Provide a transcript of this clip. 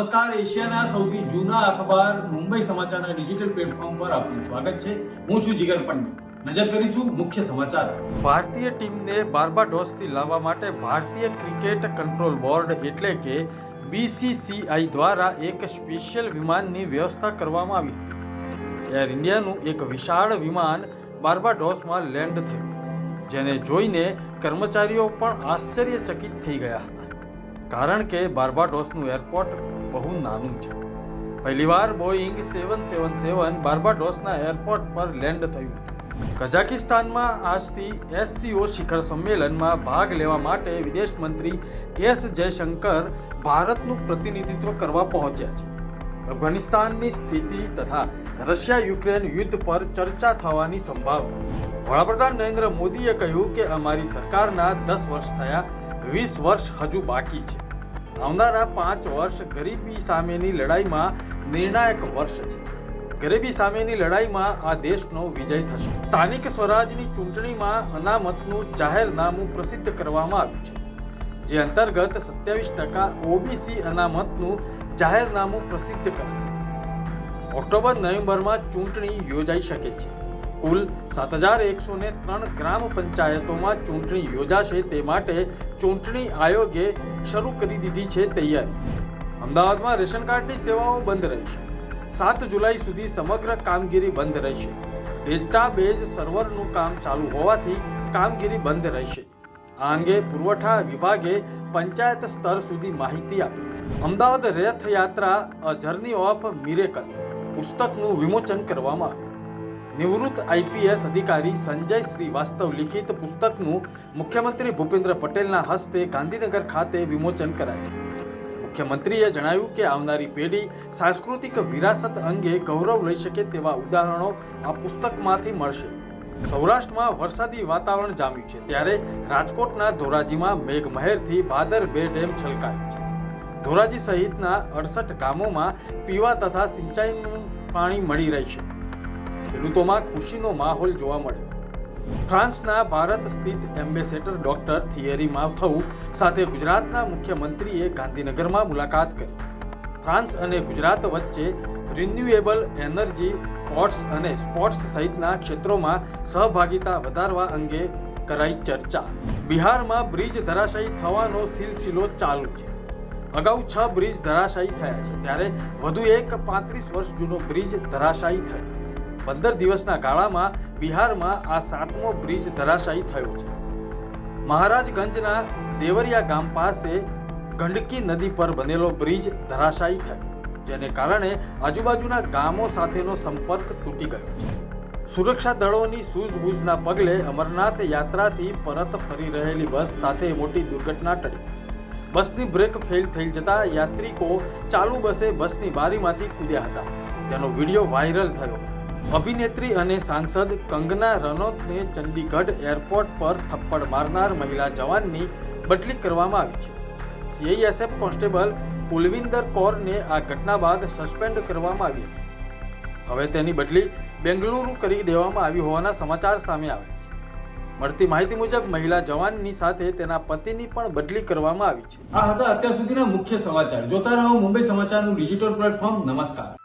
નમસ્કાર, એશિયાના સૌથી જૂના અખબાર મુંબઈ સમાચારના ડિજિટલ પ્લેટફોર્મ પર આપનું સ્વાગત છે. હું છું જીગર પંડ્યા. નજર કરીશું મુખ્ય સમાચાર. ભારતીય ટીમને બાર્બાડોસથી લાવવા માટે ભારતીય ક્રિકેટ કંટ્રોલ બોર્ડ એટલે કે બીસીસીઆઈ દ્વારા એક સ્પેશિયલ વિમાનની વ્યવસ્થા કરવામાં આવી હતી. એર ઇન્ડિયાનું એક વિશાળ વિમાન બાર્બાડોસમાં લેન્ડ થયું, જેને જોઈને કર્મચારીઓ પણ આશ્ચર્યચકિત થઈ ગયા હતા. કારણ કે બાર્બાડોસનું એરપોર્ટ બહુ નાનું છે. પહેલીવાર બોઈંગ સેવન સેવન સેવન બાર્બાડોસના એરપોર્ટ પર લેન્ડ થયું. કઝાકિસ્તાનમાં આજથી એસસીઓ શિખર સંમેલનમાં ભાગ લેવા માટે વિદેશ મંત્રી એસ જયશંકર ભારતનું પ્રતિનિધિત્વ કરવા પહોંચ્યા છે. અફઘાનિસ્તાનની સ્થિતિ તથા રશિયા યુક્રેન યુદ્ધ પર ચર્ચા થવાની સંભાવના. વડાપ્રધાન નરેન્દ્ર મોદીએ કહ્યું કે અમારી સરકારના દસ વર્ષ થયા વીસ વર્ષ હજુ બાકી છે. આવનારા પાંચ વર્ષ ગરીબી સામેની લડાઈમાં નિર્ણાયક વર્ષ છે. ગરીબી સામેની લડાઈમાં આ દેશનો વિજય થશે. સ્થાનિક સ્વરાજની ચૂંટણીમાં અનામતનું જાહેરનામું પ્રસિદ્ધ કરવામાં આવ્યું છે. જે અંતર્ગત સત્યાવીસ ટકા ઓબીસી અનામતનું જાહેરનામું પ્રસિદ્ધ કર્યું ઓક્ટોબર નવેમ્બરમાં ચૂંટણી યોજાઈ શકે છે. કુલ સાત હજાર એકસો ને ત્રણ ગ્રામ પંચાયતોમાં ચૂંટણી યોજાશે તે માટે ચૂંટણી આયોગે શરૂ કરી દીધી છે તૈયારી. અમદાવાદમાં રેશન કાર્ડની સેવાઓ બંધ રહેશે. સાત જુલાઈ સુધી સમગ્ર કામગીરી બંધ રહેશે. ડેટાબેઝ સર્વરનું કામ ચાલુ હોવાથી કામગીરી બંધ રહેશે. આ અંગે પુરવઠા વિભાગે પંચાયત સ્તર સુધી માહિતી આપી. Ahmedabad Rath Yatra, a journey of miracle પુસ્તકનું વિમોચન કરવામાં આવ્યું. નિવૃત્ત આઈપીએસ અધિકારી સંજય શ્રીવાસ્તવ લિખિત પુસ્તકનું મુખ્યમંત્રી ભૂપેન્દ્ર પટેલના હસ્તે ગાંધીનગર ખાતે વિમોચન કરાયું. મુખ્યમંત્રીએ જણાવ્યું કે આવનારી પેઢી સાંસ્કૃતિક વિરાસત અંગે ગૌરવ લઈ શકે તેવા ઉદાહરણો આ પુસ્તકમાંથી મળશે. સૌરાષ્ટ્રમાં વરસાદી વાતાવરણ જામ્યું છે, ત્યારે રાજકોટના ધોરાજીમાં મેઘમહેરથી ભાદર બે ડેમ છલકાયો છે. ધોરાજી સહિતના અડસઠ ગામોમાં પીવા તથા સિંચાઈનું પાણી મળી રહેશે ખેડૂતોમાં ખુશીનો માહોલ જોવા મળ્યો. ફ્રાન્સના ભારત સ્થિત એમ્બેસેડર ડોક્ટર થિયરી માવથવ સાથે ગુજરાતના મુખ્યમંત્રીએ ગાંધીનગરમાં મુલાકાત કરી. ફ્રાન્સ અને ગુજરાત વચ્ચે રિન્યુએબલ એનર્જી, પોર્ટ્સ અને સ્પોર્ટ્સ સહિતના ક્ષેત્રોમાં સહભાગિતા વધારવા અંગે કરાઈ ચર્ચા. બિહારમાં બ્રિજ ધરાશાયી થવાનો સિલસિલો ચાલુ છે. અગાઉ છ બ્રિજ ધરાશાયી થયા છે, ત્યારે વધુ એક પાંત્રીસ વર્ષ જૂનો બ્રિજ ધરાશાયી થયો. પંદર દિવસના ગાળામાં બિહારમાં આ સાતમો બ્રિજ ધરાશાયી થયો છે. મહારાજગંજના દેવરિયા ગામ પાસે ગંડકી નદી પર બનેલો બ્રિજ ધરાશાયી થયો, જેને કારણે આજુબાજુના ગામો સાથેનો સંપર્ક તૂટી ગયો છે. સુરક્ષા દળોની સૂઝબૂઝના પગલે અમરનાથ યાત્રાથી પરત ફરી રહેલી બસ સાથે મોટી દુર્ઘટના ટળી. બસની બ્રેક ફેલ થઈ જતા યાત્રિકો ચાલુ બસે બસની બારીમાંથી કૂદ્યા હતા. જેનો વીડિયો વાયરલ થયો. અભિનેત્રી અને સાંસદ કંગના રનૌતને ચંડીગઢ એરપોર્ટ પર થપ્પડ મારનાર મહિલા જવાનની બદલી કરવામાં આવી છે. સીઆઈએસએફ કોન્સ્ટેબલ કુલવિંદર કૌરને આ ઘટના બાદ સસ્પેન્ડ કરવામાં આવી હતી. હવે તેની બદલી બેંગલુરુ કરી દેવામાં આવી હોવાના સમાચાર સામે આવે છે. મળતી માહિતી મુજબ, મહિલા જવાનની સાથે તેના પતિની પણ બદલી કરવામાં આવી છે. આ હતા અત્યાર સુધીના મુખ્ય સમાચાર. જોતા રહો મુંબઈ સમાચારનું ડિજિટલ પ્લેટફોર્મ. નમસ્કાર.